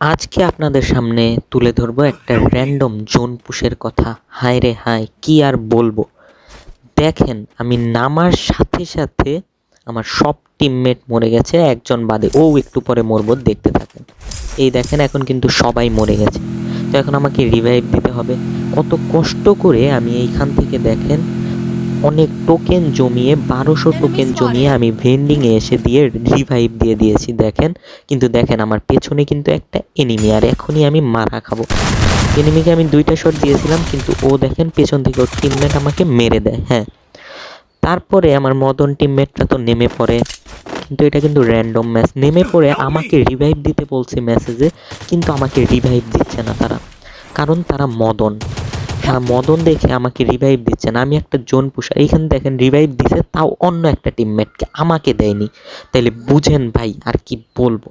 আজকে আপনাদের সামনে তুলে ধরবো একটা র্যান্ডম জোন পুশের কথা। হায় রে হায়, কি আর বলব? দেখেন, আমি নামার সাথে সাথে আমার সব টিমমেট মরে গেছে, একজন বাদে। ও একটু পরে মরবো, দেখতে থাকেন। এই দেখেন, এখন কিন্তু সবাই মরে গেছে। তো এখন আমাকে রিভাইভ দিতে হবে। কত কষ্ট করে আমি এইখান থেকে দেখেন অনেক টোকেন জমিয়ে বারোশো টোকেন জমিয়ে আমি ভেন্ডিংয়ে এসে দিয়ে রিভাইভ দিয়ে দিয়েছি দেখেন। কিন্তু দেখেন আমার পেছনে কিন্তু একটা এনিমি আর এখনই আমি মারা খাব। এনিমিকে আমি দুইটা শট দিয়েছিলাম কিন্তু ও দেখেন পেছন থেকে ওর টিমমেট আমাকে মেরে দেয় হ্যাঁ। তারপরে আমার মদন টিমমেটটা তো নেমে পড়ে কিন্তু এটা কিন্তু র্যান্ডম ম্যাচ নেমে পড়ে আমাকে রিভাইভ দিতে বলছে মেসেজে কিন্তু আমাকে রিভাইভ দিচ্ছে না তারা। কারণ তারা মদন। হ্যাঁ মদন দেখে আমাকে রিভাইভ দিচ্ছে না, আমি একটা জোন পুষার এইখানে দেখেন রিভাইভ দিছে, তাও অন্য একটা টিমমেটকে আমাকে দেয়নি। তাইলে বুঝেন ভাই, আর কি বলব?